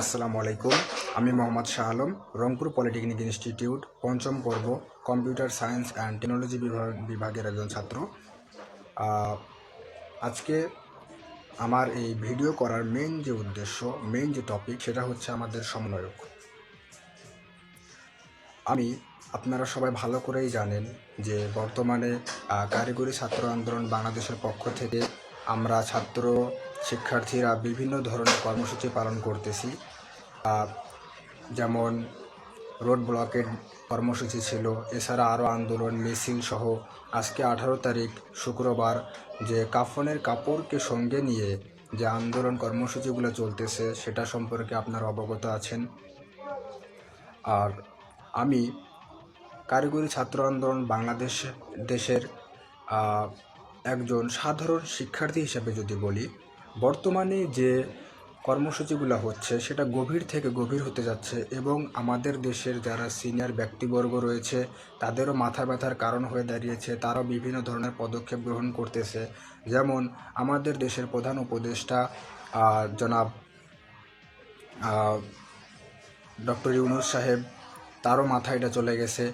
আসসালামু আলাইকুম। আমি মোহাম্মদ শাহ আলম, রংপুর পলিটেকনিক ইনস্টিটিউট, পঞ্চম পর্ব, কম্পিউটার সায়েন্স অ্যান্ড টেকনোলজি বিভাগ বিভাগের একজন ছাত্র। আজকে আমার এই ভিডিও করার মেইন যে উদ্দেশ্য মেইন যে টপিক সেটা হচ্ছে আমাদের সমন্বয়ক। আমি, আপনারা সবাই ভালো করেই জানেন যে বর্তমানে কারিগরি ছাত্র আন্দোলন বাংলাদেশের পক্ষ থেকে আমরা ছাত্র শিক্ষার্থীরা বিভিন্ন ধরনের কর্মসূচি পালন করতেছি। যেমন রোড ব্লকের কর্মসূচি ছিল, এছাড়া আরও আন্দোলন, মিছিল সহ আজকে আঠারো তারিখ শুক্রবার যে কাফনের কাপড়কে সঙ্গে নিয়ে যে আন্দোলন কর্মসূচিগুলো চলতেছে, সেটা সম্পর্কে আপনারা অবগত আছেন। আর আমি কারিগরি ছাত্র আন্দোলন বাংলাদেশ দেশের একজন সাধারণ শিক্ষার্থী হিসেবে যদি বলি বর্তমানে যে কর্মসূচিগুলো হচ্ছে, সেটা গভীর থেকে গভীর হতে যাচ্ছে এবং আমাদের দেশের যারা সিনিয়র ব্যক্তিবর্গ রয়েছে, তাদেরও মাথা ব্যথার কারণ হয়ে দাঁড়িয়েছে। তারাও বিভিন্ন ধরনের পদক্ষেপ গ্রহণ করতেছে। যেমন আমাদের দেশের প্রধান উপদেষ্টা জনাব ডক্টর ইউনুস সাহেব, তারও মাথায় এটা চলে গেছে।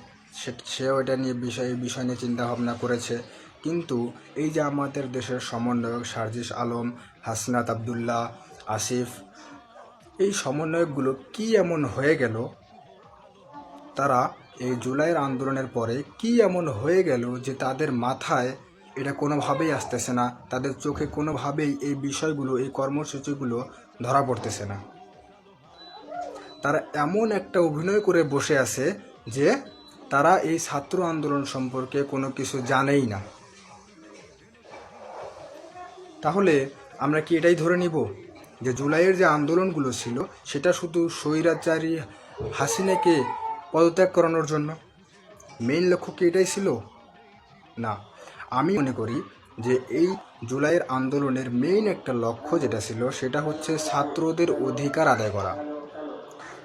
সেও এটা নিয়ে বিষয় বিষয় নিয়ে চিন্তাভাবনা করেছে। কিন্তু এই যে আমাদের দেশের সমন্বয়ক সার্জিস আলম, হাসনাত আবদুল্লাহ, আসিফ, এই সমন্বয়কগুলো কি এমন হয়ে গেল? তারা এই জুলাইয়ের আন্দোলনের পরে কি এমন হয়ে গেল যে তাদের মাথায় এটা কোনোভাবেই আসতেছে না, তাদের চোখে কোনোভাবেই এই বিষয়গুলো, এই কর্মসূচিগুলো ধরা পড়তেছে না। তারা এমন একটা অভিনয় করে বসে আছে যে তারা এই ছাত্র আন্দোলন সম্পর্কে কোনো কিছু জানেই না। তাহলে আমরা কি এটাই ধরে নিব যে জুলাইয়ের যে আন্দোলনগুলো ছিল, সেটা শুধু স্বৈরাচারী হাসিনাকে পদত্যাগ করানোর জন্য? মেইন লক্ষ্য কি এটাই ছিল? না, আমি মনে করি যে এই জুলাইয়ের আন্দোলনের মেইন একটা লক্ষ্য যেটা ছিল, সেটা হচ্ছে ছাত্রদের অধিকার আদায় করা।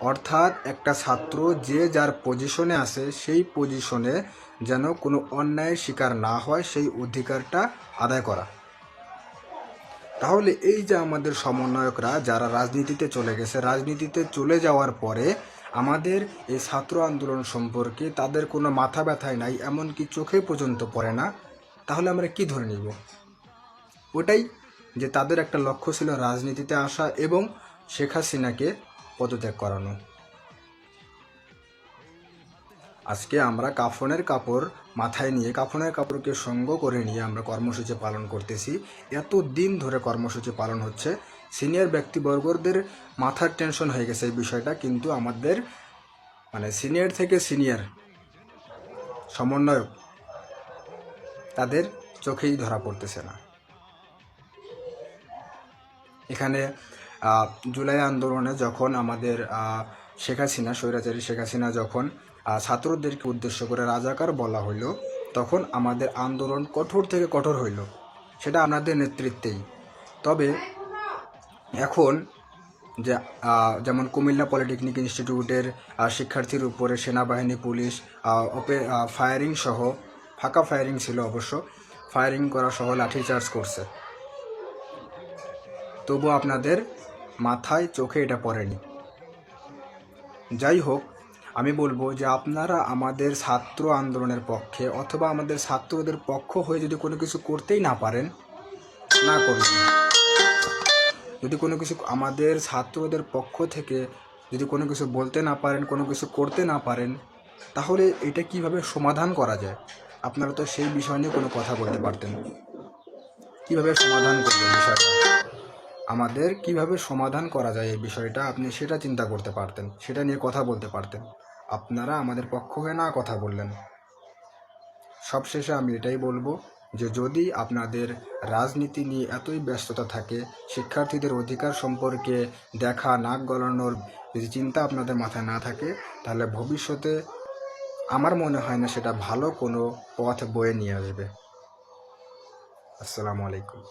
অর্থাৎ একটা ছাত্র যে যার পজিশনে আছে, সেই পজিশনে যেন কোনো অন্যায়ের শিকার না হয়, সেই অধিকারটা আদায় করা। তাহলে এই যে আমাদের সমন্বয়করা যারা রাজনীতিতে চলে গেছে, রাজনীতিতে চলে যাওয়ার পরে আমাদের এই ছাত্র আন্দোলন সম্পর্কে তাদের কোনো মাথা ব্যথায় নাই, এমনকি চোখে পর্যন্ত পড়ে না, তাহলে আমরা কি ধরে নিব? ওটাই যে তাদের একটা লক্ষ্য ছিল রাজনীতিতে আসা এবং শেখ হাসিনাকে পদত্যাগ করানো। আজকে আমরা কাফনের কাপড় মাথায় নিয়ে, কাফনের কাপড়কে সঙ্গ করে নিয়ে আমরা কর্মসূচি পালন করতেছি। এত দিন ধরে কর্মসূচি পালন হচ্ছে। সিনিয়র ব্যক্তিবর্গদের মাথার টেনশন হয়ে গেছে এই বিষয়টা, কিন্তু আমাদের মানে সিনিয়র থেকে সিনিয়র সমন্বয়ক, তাদের চোখেই ধরা পড়তেছে না। এখানে জুলাই আন্দোলনে যখন আমাদের শেখ হাসিনা, স্বৈরাচারী শেখ হাসিনা যখন ছাত্রদেরকে উদ্দেশ্য করে রাজাকার বলা হইল, তখন আমাদের আন্দোলন কঠোর থেকে কঠোর হইল। সেটা আপনাদের নেতৃত্বেই। তবে এখন যে যেমন কুমিল্লা পলিটেকনিক ইনস্টিটিউটের শিক্ষার্থীর উপরে সেনাবাহিনী, পুলিশ ওপে ফায়ারিং সহ, ফাঁকা ফায়ারিং ছিল অবশ্য, ফায়ারিং করা সহ লাঠিচার্জ করছে। তবু আপনাদের মাথায়, চোখে এটা পড়েনি। যাই হোক আমি বলব যে আপনারা আমাদের ছাত্র আন্দোলনের পক্ষে অথবা আমাদের ছাত্রদের পক্ষ হয়ে যদি কোনো কিছু করতেই না পারেন, না করবেন যদি কোনো কিছু আমাদের ছাত্রদের পক্ষ থেকে যদি কোনো কিছু বলতে না পারেন, কোনো কিছু করতে না পারেন, তাহলে এটা কীভাবে সমাধান করা যায়? আপনারা তো সেই বিষয় নিয়ে কোনো কথা বলতে পারতেন কীভাবে সমাধান করবেন বিষয়টা? আমাদের কীভাবে সমাধান করা যায় এই বিষয়টা আপনি সেটা চিন্তা করতে পারতেন, সেটা নিয়ে কথা বলতে পারতেন। আপনারা আমাদের পক্ষ হয়ে না কথা বললেন। সবশেষে আমি এটাই বলব যে যদি আপনাদের রাজনীতি নিয়ে এতই ব্যস্ততা থাকে, শিক্ষার্থীদের অধিকার সম্পর্কে দেখা, নাক গলানোর যদি চিন্তা আপনাদের মাথায় না থাকে, তাহলে ভবিষ্যতে আমার মনে হয় না সেটা ভালো কোনো পথ বয়ে নিয়ে আসবে। আসসালামু আলাইকুম।